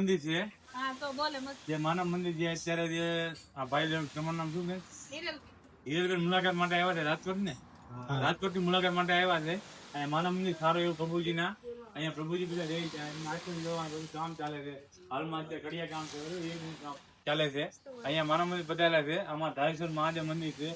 મંદિર છે. હા તો બોલે મત. જે માનવ મંદિર જે અત્યારે જે આ ભાઈ તમારું નામ શું છે? હિરલ મુલાકાત માટે આવ્યા છે રાજકોટ ને? રાજકોટની મુલાકાત માટે આવ્યા છે. અને માનવ મંદિર સારું એવું પ્રભુજીના. અહીંયા પ્રભુજી બધા રહે છે આશ્રમ જોવાનું બધું કામ ચાલે છે. હાલમાં અત્યારે કડિયા કામ છે એ કામ ચાલે છે. અહીંયા માનવ મંદિર બતાવેલા છે. આમાં ધારેશ્વર મહાદેવ મંદિર છે.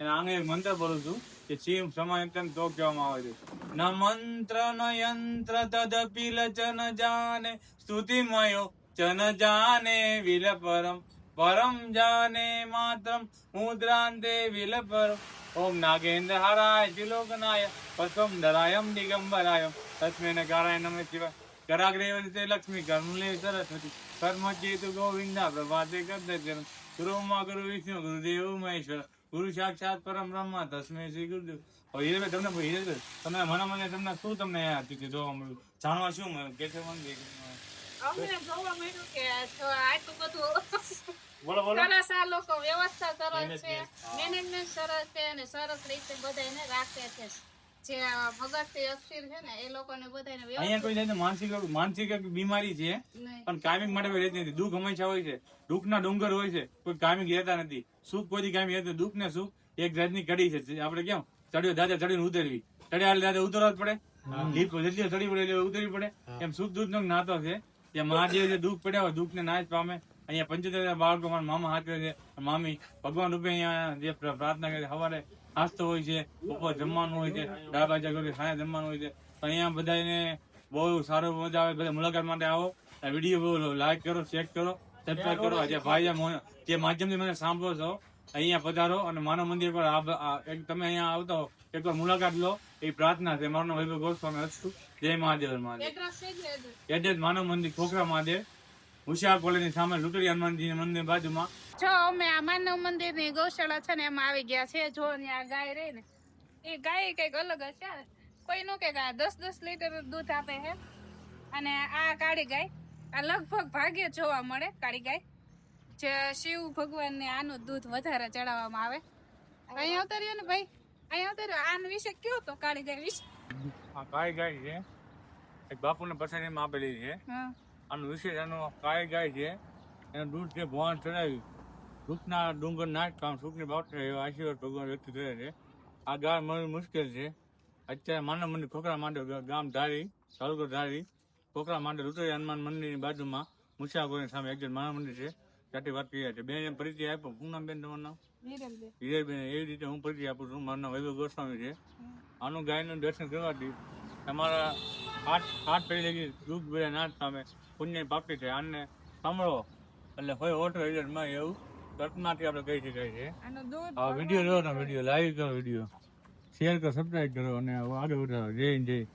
અને આંગે એક મંત્ર બોલું છું કે શિવ સમાયંતન તો કહેવામાં આવે છે. ન મંત્ર ન યંત્ર તદપિ લચન જાને સ્તુતિમયો ચન જાને વિલ પરમ પરમ જાને માતરમ મુદ્રાંતે વિલ પરમ. ઓમ નાગેન્દ્ર હરાય ત્રિલોકનાય પસમ ધરાયમ દિગંબરાય તસ્મે નકારાય નમે શિવાય. કરાગ્રેવંતે લક્ષ્મી કર્મલે સરસ્વતી. કર્મ ચેતુ ગોવિંદા પ્રભાતે કદ્દજન ગુરુમાં ગુરુ વિષ્ણુ ગુરુદેવ મહેશ્વર. ગુરુ સાક્ષાત પરમ બ્રહ્મ તસ્મે શ્રી ગુરુદેવ. હવે હિરેભાઈ તમને હિરેભાઈ તમને મને મને તમને શું તમને આપ્યું જોવા મળ્યું જાણવા શું મળ્યું? કે છે મને અમને જોવા મળ્યું કે આટલું બધું બોલો બોલો. સરસ આ લોકો વ્યવસ્થા સરસ છે. મેનેજમેન્ટ સરસ છે અને સરસ રીતે બધાને રાખે છે. જે મગજથી અસ્થિર છે ને એ લોકોને બધાને અહીંયા કોઈ જાય માનસિક માનસિક બીમારી છે પણ કાયમિક માટે કોઈ રહેતી નથી. દુઃખ હંમેશા હોય છે. દુઃખના ડુંગર હોય છે કોઈ કાયમિક રહેતા નથી. સુખ કોઈ કાયમિક રહેતું દુઃખ ને સુખ એક જાતની કડી છે. આપણે કેમ ચડ્યો દાદા ચડીને ઉતરવી. ચડ્યા દાદા ઉતરવા જ પડે. લીપ જેટલી ચડી પડે એટલે ઉતરવી પડે. એમ સુખ દુઃખ નો નાતો છે. ત્યાં મહાદેવ જે દુઃખ પડ્યા હોય દુઃખ ને ના જ પામે. અહીંયા પંચોતેર બાળકો મારા મામા હાથે છે. મામી ભગવાન રૂપે અહીંયા જે પ્રાર્થના કરે સવારે નાસ્તો હોય છે બપોર જમવાનું હોય છે દાળ ભાજા ખાયા જમવાનું હોય છે. તો અહીંયા બધાને બહુ સારું મજા આવે બધા મુલાકાત માટે આવો. વીડિયો બહુ લાઈક કરો શેર કરો સબસ્ક્રાઈબ કરો. જે ભાઈ જે માધ્યમથી મને સાંભળો છો અહીંયા પધારો અને માનવ મંદિર પર એક તમે અહીંયા આવતા હો એકવાર મુલાકાત લો. એ પ્રાર્થના છે. મારું નામ વૈભવ ગોસ્વામી અસ્તુ જય મહાદેવ મહાદેવ. એડ્રેસ માનવ મંદિર ખોખરા મહાદેવ. હોશિયાર કોલેજની સામે લુટડી હનુમાનજી મંદિર બાજુમાં. જો અમે આ માનવ મંદિરની ગૌશાળા છે ને એમાં આવી ગયા છે. જો આ ગાય રહી ને એ ગાય કંઈક અલગ છે. કોઈ નું કે દસ દસ લીટર દૂધ આપે છે. અને આ કાળી ગાય આ લગભગ ભાગ્યે જોવા મળે કાળી ગાય જે શિવ ભગવાન ને આનું દૂધ વધારે ચડાવવામાં આવે. અહીંયા ઉતાર્યો ને ભાઈ? અહીંયા ઉતાર્યો? આન વિશે કયો તો કાળી ગાય વિશે? આ કાળી ગાય છે. એક બાપુને પછાડીમાં આપેલી છે. આનું વિશેષ એનો કાય ગાય છે. એનું દૂધ છે ભગવાન ચડાવી સુખના ડુંગર નાશ કામ સુખની બાબત એવા આશીર્વાદ ભગવાન વ્યક્ત કરે છે. આ ગાય મળવી મુશ્કેલ છે. અત્યારે માનવ મંદિર ખોખરા માંડે ગામ ધારી તાલુકો ધારી ખોખરા માંડે રુતરી હનુમાન મંદિરની બાજુમાં મુસાફરની સામે એક માનવ મંદિર છે. ત્યાંથી વાત કરી છે. બેન એમ પરિચય આપ્યો. શું નામ બેન તમારું નામ? હિરેબેન એવી રીતે હું પરિચય આપું છું. મારું નામ વૈભવ ગોસ્વામી છે. આનું ગાયનું દર્શન કરવાથી તમારા આઠ હાથ પડી લગી દુઃખ ભરે નાથ સામે. પુણ્ય પ્રાપ્તિ છે આને સાંભળો. એટલે હોય ઓઠ હજારમાં એવું કલ્પનાથી આપણે કહી શકાય છે આ વીડિયો જોવો ને વીડિયો લાઈવ કરો વીડિયો શેર કરો સબસ્ક્રાઈબ કરો અને આગળ વધારો જય હિન્દ જય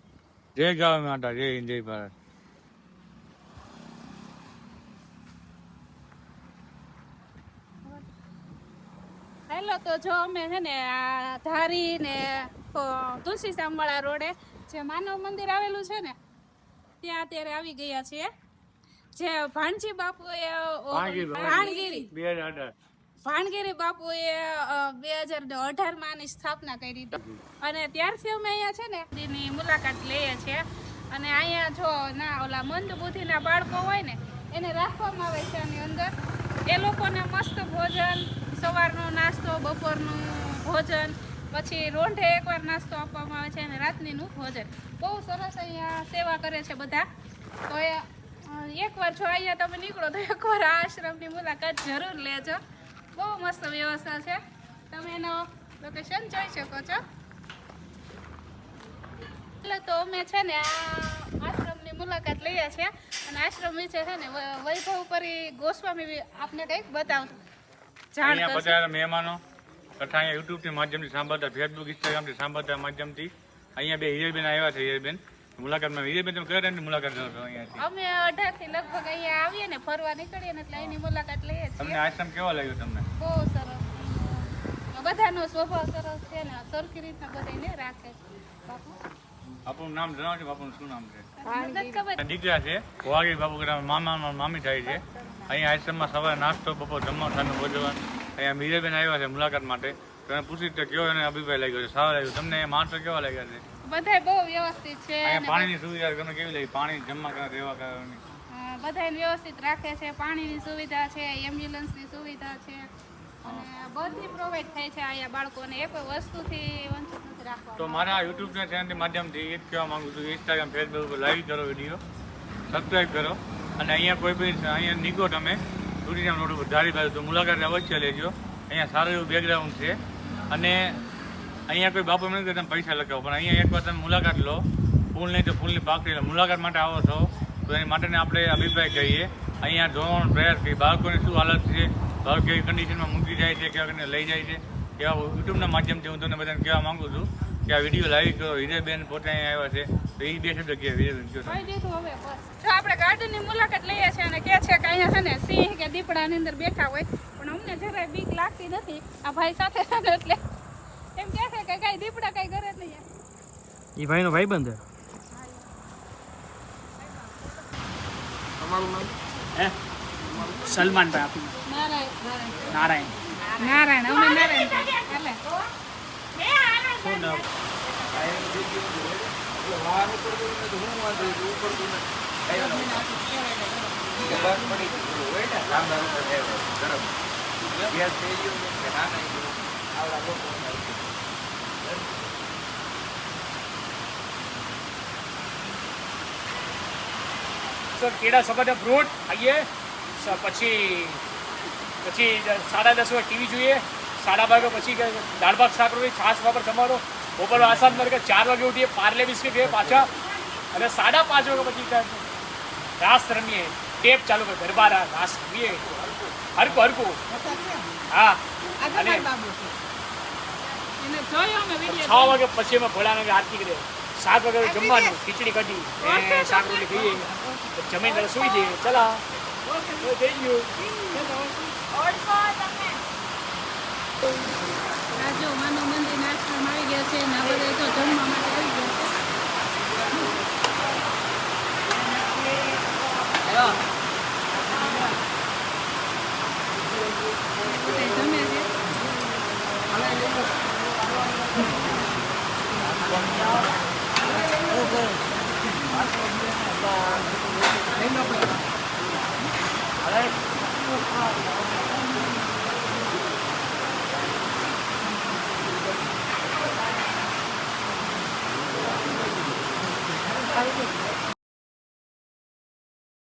જય ગાવ માતા જય હિન્દ જય ભારત. હેલો તો જો અમે છે ને આ ધારી ને તુલસી શામવાળા રોડે જે માનવ મંદિર આવેલું છે ને ત્યાં અત્યારે આવી ગયા છીએ. જે ભાણજી બાપુએ એ ભાણગીરી. ભાણગીરી. બાપુએ બે હજાર ને અઢારમાં આની સ્થાપના કરી હતી. અને ત્યારથી અમે અહીંયા છે ને મંદિરની મુલાકાત લઈએ છીએ. અને અહીંયા જો ના ઓલા મંદ બુદ્ધિના બાળકો હોય ને એને રાખવામાં આવે છે આની અંદર. એ લોકોને મસ્ત ભોજન સવારનો નાસ્તો બપોરનું ભોજન પછી રોંઢે એકવાર નાસ્તો આપવામાં આવે છે અને રાતનીનું ભોજન બહુ સરસ અહીંયા સેવા કરે છે બધા. તો એ એકવાર જો અહીંયા તમે નીકળો તો એકવાર આ આશ્રમની મુલાકાત જરૂર લેજો. બહુ મસ્ત વ્યવસ્થા છે. તમે એનો લોકેશન જોઈ શકો છો. એટલે તો અમે છે ને આ આશ્રમની મુલાકાત લઈએ છીએ. અને આશ્રમ વિશે છે ને વૈભવ પરી ગોસ્વામી બી આપને કંઈક બતાવ જાણ બધા મહેમાનો તથા અહીંયા યુટ્યુબથી માધ્યમથી સાંભળતા ફેસબુક ઇન્સ્ટાગ્રામથી સાંભળતા માધ્યમથી અહીંયા બે હિરેબેન આવ્યા છે હિરેબેન. મુલાકાતમાં હિરેબેન તમે કયા ટાઈમની મુલાકાત લો છો અહીંયાથી? અમે અઢારથી લગભગ અહીંયા આવીએ ને ફરવા નીકળીએ ને એટલે અહીંની મુલાકાત લઈએ તમને છીએ આશ્રમ કેવો લાગ્યો તમને? બહુ સરસ. બધાનો સ્વભાવ સરસ છે ને સરખી રીતના બધાને રાખે છે. બાપુ? નામ જણાવજો બાપુનું શું નામ છે? દીકરા છે વાઘી બાપુ મામા મામી થાય છે. અહીંયા આશ્રમમાં સવારે નાસ્તો બપોર જમવા સાનું ભોજન. અહીંયા મીરાબેન આવ્યા છે મુલાકાત માટે. તમે પૂછી તો કયો એને અભિપ્રાય લાગ્યો છે? સારો લાગ્યો તમને માણસો કેવા લાગ્યા છે? બધાય બહુ વ્યવસ્થિત છે અહીંયા પાણીની સુવિધા તમને કેવી લાગી? પાણી જમવા કરવા રહેવા કરવાની બધાય બધાને વ્યવસ્થિત રાખે છે. પાણીની સુવિધા છે એમ્બ્યુલન્સની સુવિધા છે. અને બધી પ્રોવાઈડ થાય છે અહીંયા બાળકોને. એ કોઈ વસ્તુથી વંચિત નથી તો મારા યુટ્યુબના ચેનલની માધ્યમથી એ જ કહેવા માગું છું ઇન્સ્ટાગ્રામ ફેસબુક લાઈક કરો વીડિયો સબસ્ક્રાઈબ કરો. અને અહીંયા કોઈ બી અહીંયા નીકો તમે. ટુરિઝમ રોડ ધારી બાજુ તો મુલાકાત અવશ્ય લેજો. અહીંયા સારું એવું બેકગ્રાઉન્ડ છે. અને અહીંયા કોઈ બાપુ નથી તમે પૈસા લગાવો. પણ અહીંયા એકવાર તમે મુલાકાત લો. ફૂલ નહીં તો ફૂલની પાકડી મુલાકાત માટે આવો છો, તો એની માટેને આપણે અભિપ્રાય કહીએ અહીંયા જોવાનો પ્રયાસ કરીએ. બાળકોની શું હાલત છે? બાળકો કેવી કન્ડિશનમાં મૂકી જાય છે કેવા લઈ જાય છે? એવા યુટ્યુબના માધ્યમથી હું તમને બધાને કહેવા માગું છું. કે આ વીડિયો લાવી તો હિરેબેન પોતે અહીંયા આવ્યા છે. તો એ બે શબ્દ કહે હિરેબેન બસ. જો આપણે ગાર્ડનની મુલાકાત લઈએ છીએ અને કે છે કે અહીંયા છે ને સિંહ કે દીપડાની અંદર બેઠા હોય પણ અમને જરાય બીક લાગતી નથી. આ ભાઈ સાથે છે ને એટલે એમ કે છે કે કઈ દીપડા કઈ કરે જ નહીં એ ભાઈનો ભાઈબંધ હે? સલમાનભાઈ આપી નારાયણ. નારાયણ. નારાયણ. અમે નારાયણ. એટલે. શું નામ સર કેળા સવારે ફ્રૂટ ખાઈએ સ- પછી પછી સાડા દસ વાગે ટીવી જોઈએ સાડા બાર વાગે પછી દાળ ભાત શાક રોટી છાશ પાપડ સમારો બપોર આસામ કે ચાર વાગે ઉઠીએ પાર્લે બિસ્કીટ ખાઈએ પાછા. અને સાડા પાંચ વાગે પછી રાસ રમીએ. ટેપ ચાલુ કરે ગરબા રાસ રમીએ. હરકું હરકું હા. અને છ. વાગે પછી અમે ભોળાનાથ આરતી કરીએ. સાત વાગે જમવાનું ખીચડી કઢી શાક રોટલી ખાઈએ. જમીન સુઈ જઈએ. ચલા. જઈ ગયું રાજો માનવ મંદિર આશ્રમ આવી ગયા છે ને બધા તો જમવા માટે આવી ગયા છે.